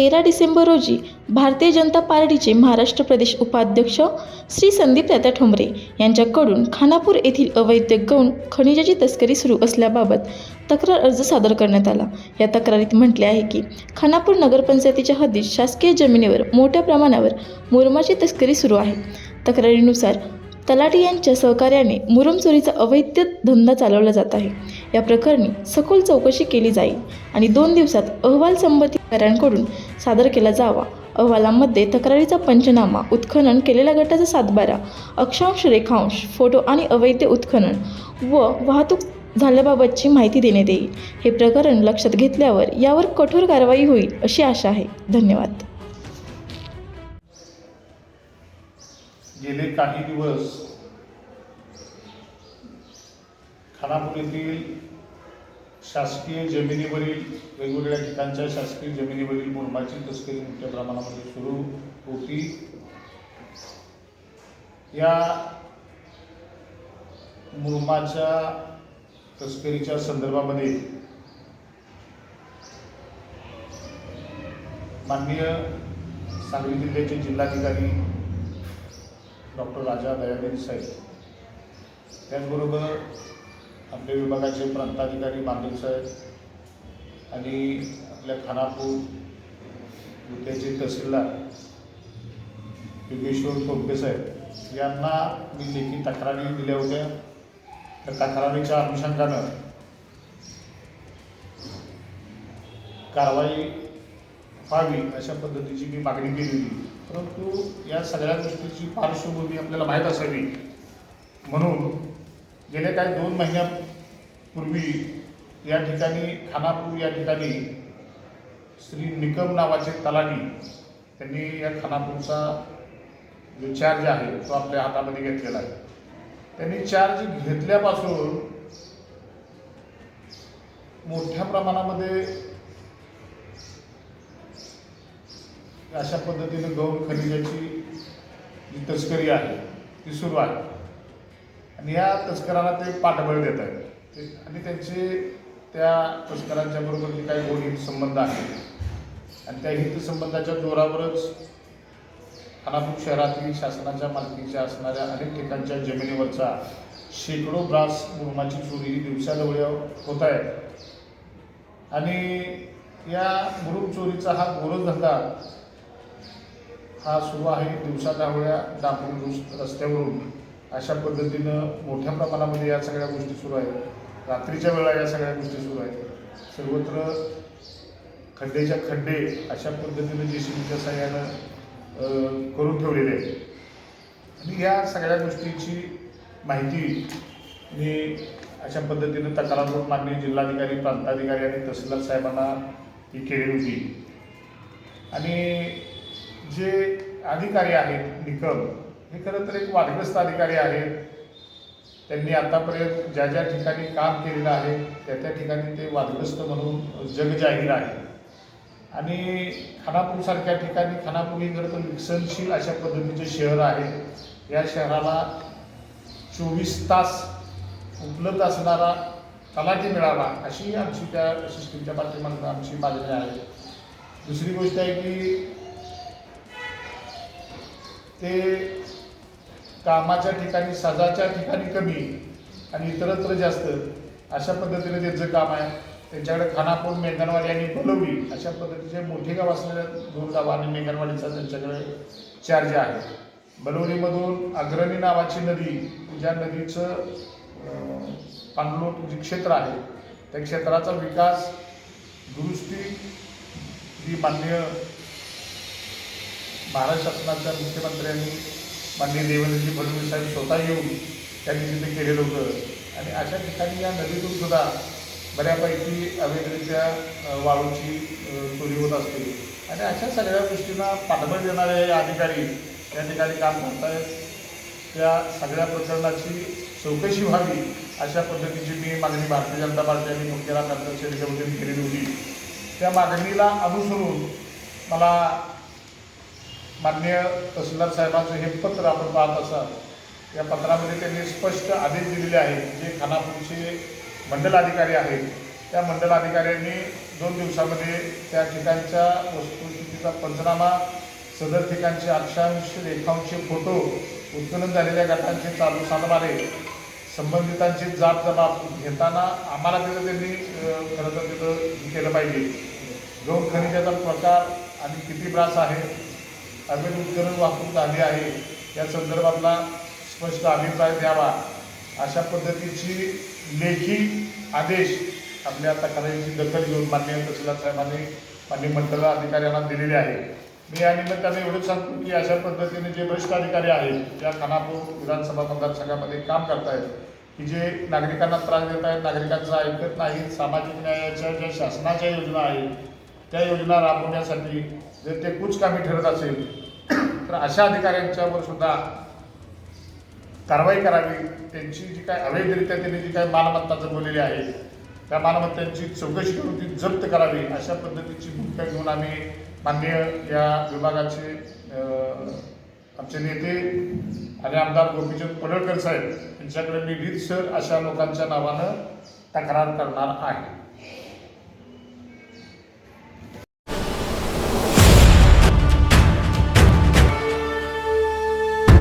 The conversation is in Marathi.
तेरा डिसेंबर रोजी भारतीय जनता पार्टीचे महाराष्ट्र प्रदेश उपाध्यक्ष श्री संदीप दादा ठोंबरे यांच्याकडून खानापूर येथील अवैध गौण खनिजाची तस्करी सुरू असल्याबाबत तक्रार अर्ज सादर करण्यात आला. या तक्रारीत म्हटले आहे की खानापूर नगरपंचायतीच्या हद्दीत शासकीय जमिनीवर मोठ्या प्रमाणावर मुरमाची तस्करी सुरू आहे. तक्रारीनुसार तलाटी यांच्या सहकार्याने मुरम चोरीचा अवैध धंदा चालवला जात आहे. या प्रकरणी सखोल चौकशी केली जाईल आणि दोन दिवसात अहवाल संबंधितांकडून सादर केला जावा. अहवालांमध्ये तक्रारीचा पंचनामा उत्खनन केलेल्या गटाचा सातबारा अक्षांश रेखांश फोटो आणि अवैध उत्खनन व वाहतूक झाल्याबाबतची माहिती देण्यात येईल. हे प्रकरण लक्षात घेतल्यावर यावर कठोर कारवाई होईल अशी आशा आहे. धन्यवाद. गेले काही दिवस खानापूर येथील शासकीय जमिनीवरील वेगवेगळ्या ठिकाणच्या शासकीय जमिनीवरील मुरमाची तस्करी मोठ्या प्रमाणामध्ये सुरू होती. या मुरमाच्या तस्करीच्या संदर्भामध्ये माननीय सांगली जिल्ह्याचे जिल्हाधिकारी डॉक्टर राजा दयादेवी साहेब त्याचबरोबर आपल्या विभागाचे प्रांताधिकारी मांडल साहेब आणि आपल्या खानापूर उद्याचे तहसीलदार योगेश्वर टोपे साहेब यांना मी लेखी तक्रारी दिल्या होत्या. त्या तक्रारीच्या अनुषंगानं कारवाई व्हावी अशा पद्धतीची मी मागणी केली होती परंतु या सगळ्या गोष्टीची पार्श्वभूमी आपल्याला माहीत असावी म्हणून गेल्या काही दोन महिन्यापूर्वी या ठिकाणी खानापूर या ठिकाणी श्री निकम नावाचे तलाठी त्यांनी या खानापूरचा जो चार्ज आहे तो आपल्या हातामध्ये घेतलेला आहे. त्यांनी चार्ज घेतल्यापासून मोठ्या प्रमाणामध्ये अशा पद्धतीनं गौण खनिजाची जी तस्करी आहे ती सुरू आहे. आणि या तस्करांना ते पाठबळ देत आहेत. ते आणि त्यांचे त्या तस्करांच्या बरोबर जे काही गोड हितसंबंध आहेत. आणि त्या हितसंबंधाच्या जोरावरच खानापूर शहरातील शासनाच्या मालकीच्या असणाऱ्या अनेक ठिकाणच्या जमिनीवरचा शेकडो ब्रास मुरमाची चोरी ही दिवसाढवळ्या होत आहे. आणि या मुरुम चोरीचा हा गोरधंदा हा सुरू आहे दिवसा दहावेळा रस्त्यावरून. अशा पद्धतीनं मोठ्या प्रमाणामध्ये या सगळ्या गोष्टी सुरू आहेत. रात्रीच्या वेळा या सगळ्या गोष्टी सुरू आहेत. सर्वत्र खड्डेच्या खड्डे अशा पद्धतीनं जे सीच्या सहाय्यानं करून ठेवलेले आहेत. आणि या सगळ्या गोष्टीची माहिती मी अशा पद्धतीनं तक्रार माननीय जिल्हाधिकारी प्रांताधिकारी आणि तहसीलदार साहेबांना ही केली होती. आणि जे अधिकारी आहेत निकम हे खरं तर एक वादग्रस्त अधिकारी आहेत. त्यांनी आतापर्यंत ज्या ज्या ठिकाणी काम केलेलं आहे त्या त्या ठिकाणी ते वादग्रस्त म्हणून जगजाहीर आहे. आणि खानापूरसारख्या ठिकाणी खानापूर हे खरं तर विकसनशील अशा पद्धतीचे शहर आहे या शहराला चोवीस तास उपलब्ध असणारा तलाठी मिळावा अशी आमची त्या सिस्टीमच्या पाठीमागून आमची मागणी आहे. दुसरी गोष्ट आहे की ते कामाच्या ठिकाणी सजाच्या ठिकाणी कमी आणि इतरत्र जास्त अशा पद्धतीने त्यांचं काम आहे त्यांच्याकडे खानापूर मेघनवाडी आणि बलवडी अशा पद्धतीचे मोठे गाव असलेल्या दोन गाव आणि मेघनवाडीचा त्यांच्याकडे चार्ज आहे. बलवडीमधून अग्रणी नावाची नदी ज्या नदीचं अं, पाणलोट जे क्षेत्र आहे त्या क्षेत्राचा विकास दुरुस्ती ही मान्य महाराष्ट्र शासनाच्या मुख्यमंत्र्यांनी माननीय देवेंद्रजी फडणवीस साहेब स्वतः येऊन त्यांनी तिथे केलेलं होतं. आणि अशा ठिकाणी या नदीतून सुद्धा बऱ्यापैकी अवैधरित्या वाळूची चोरी होत असते. आणि अशा सगळ्या गोष्टींना पाठबळ देणारे अधिकारी या ठिकाणी काम करत आहेत त्या सगळ्या प्रकरणाची चौकशी व्हावी अशा पद्धतीची मी मागणी भारतीय जनता पार्टी आणि मुख्यमंत्री अध्यक्षांच्या केलेली होती. त्या मागणीला अनुसरून मला माननीय तहसीलदार साहेबांचं हे पत्र आपण पाहत असाल या पत्रामध्ये त्यांनी स्पष्ट आदेश दिलेले आहेत. जे खानापूरचे मंडल अधिकारी आहेत त्या मंडल अधिकाऱ्यांनी दोन दिवसामध्ये त्या ठिकाणच्या वस्तुस्थितीचा पंचनामा सदर ठिकाणचे अक्षांश रेखांश फोटो उत्खनन झालेल्या गटांचे चालू सातबारे संबंधितांची जात जबाब घेताना आम्हाला तिथं त्यांनी खरं तर तिथं केलं पाहिजे. दोन खनिजाचा प्रकार आणि किती ब्रास आहे अवैध वापरून वाहतूक झाली आहे. या संदर्भातला स्पष्ट अभिप्राय द्यावा. अशा पद्धतीची लेखी आदेश आपल्या तक्रारीची दखल घेऊन माननीय तहसीलदार साहेबांनी माननीय मंडळ अधिकाऱ्यांना दिलेले आहे. मी या निमित्ताने एवढंच सांगतो की अशा पद्धतीने जे वरिष्ठ अधिकारी आहेत ज्या खानापूर विधानसभा मतदारसंघामध्ये काम करतायत की जे नागरिकांना त्रास देत आहेत नागरिकांचं ऐकत नाहीत सामाजिक न्यायाच्या ज्या शासनाच्या योजना आहेत त्या योजना राबवण्यासाठी जर ते कुचकामी ठरत असेल तर अशा अधिकाऱ्यांच्यावर सुद्धा कारवाई करावी. त्यांची जी काय अवैधरित्या त्यांनी जी काय मालमत्ता जमवलेली आहे त्या मालमत्तांची चौकशी करून ती जप्त करावी अशा पद्धतीची भूमिका घेऊन आम्ही माननीय या विभागाचे आमचे नेते आणि आमदार गोपीचंद पडळकर साहेब यांच्याकडे मी रीतसर अशा लोकांच्या नावानं तक्रार करणार आहे.